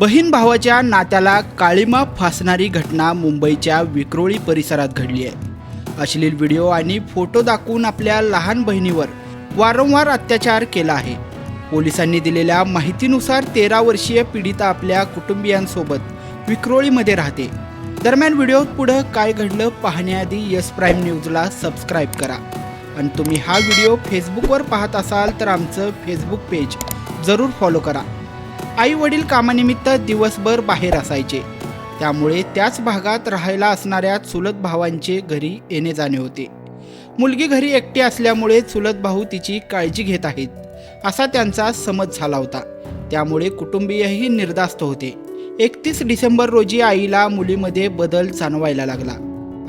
बहीण भावाच्या नात्याला काळीमा फासणारी घटना मुंबईच्या विक्रोळी परिसरात घडली आहे. अश्लील व्हिडिओ आणि फोटो दाखवून आपल्या लहान बहिणीवर वारंवार अत्याचार केला आहे. पोलिसांनी दिलेल्या माहितीनुसार तेरा वर्षीय पीडिता आपल्या कुटुंबियांसोबत विक्रोळीमध्ये राहते. दरम्यान व्हिडिओत पुढं काय घडलं पाहण्याआधी यस प्राईम न्यूजला सबस्क्राईब करा. आणि तुम्ही हा व्हिडिओ फेसबुकवर पाहत असाल तर आमचं फेसबुक पेज जरूर फॉलो करा. आई वडील कामानिमित्त दिवसभर बाहेर असायचे. त्यामुळे त्याच भागात राहायला असणाऱ्या चुलत भावांचे घरी येणे जाणे होते. मुलगी घरी एकटी असल्यामुळे चुलत भाऊ तिची काळजी घेत आहेत असा त्यांचा समज झाला होता. त्यामुळे कुटुंबीयही निर्धास्त होते. एकतीस डिसेंबर रोजी आईला मुलीमध्ये बदल जाणवायला लागला.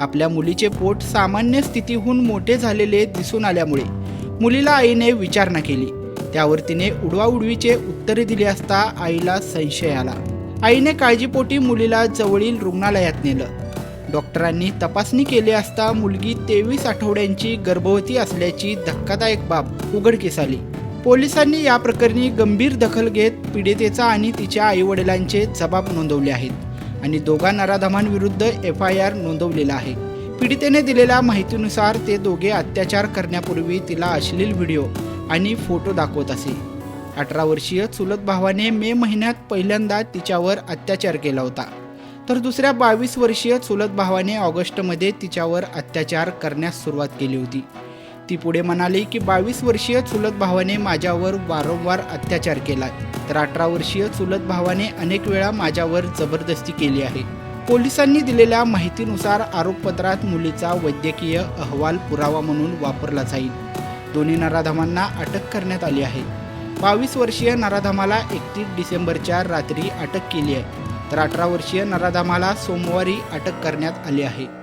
आपल्या मुलीचे पोट सामान्य स्थितीहून मोठे झालेले दिसून आल्यामुळे मुलीला आईने विचारणा केली. त्यावर तिने उडवाउडवीचे उत्तरे दिली असता आईला संशय आला. आईने काळजीपोटी मुलीला जवळील रुग्णालयात नेलं. डॉक्टरांनी तपासणी केली असता मुलगी तेवीस आठवड्यांची गर्भवती असल्याची धक्कादायक बाब उघडकीस आली. पोलिसांनी या प्रकरणी गंभीर दखल घेत पीडितेचा आणि तिच्या आईवडिलांचे जबाब नोंदवले आहेत आणि दोघा नराधमांविरुद्ध एफ आय आर नोंदवलेला आहे. पीडितेने दिलेल्या माहितीनुसार ते दोघे अत्याचार करण्यापूर्वी तिला अश्लील व्हिडिओ आणि फोटो दाखवत असे. अठरा वर्षीय चुलत भावाने मे महिन्यात पहिल्यांदा तिच्यावर अत्याचार केला होता. तर दुसऱ्या बावीस वर्षीय चुलत भावाने ऑगस्टमध्ये तिच्यावर अत्याचार करण्यास सुरुवात केली होती. ती पुढे म्हणाली की बावीस वर्षीय चुलत भावाने माझ्यावर वारंवार अत्याचार केला. तर अठरा वर्षीय चुलत भावाने अनेक वेळा माझ्यावर जबरदस्ती केली आहे. पोलिसांनी दिलेल्या माहितीनुसार आरोपपत्रात मुलीचा वैद्यकीय अहवाल पुरावा म्हणून वापरला जाईल. दोन्ही नराधमांना अटक करण्यात आली आहे. बावीस वर्षीय नराधमाला एकतीस डिसेंबरच्या रात्री अटक केली आहे. तर अठरा वर्षीय नराधमाला सोमवारी अटक करण्यात आली आहे.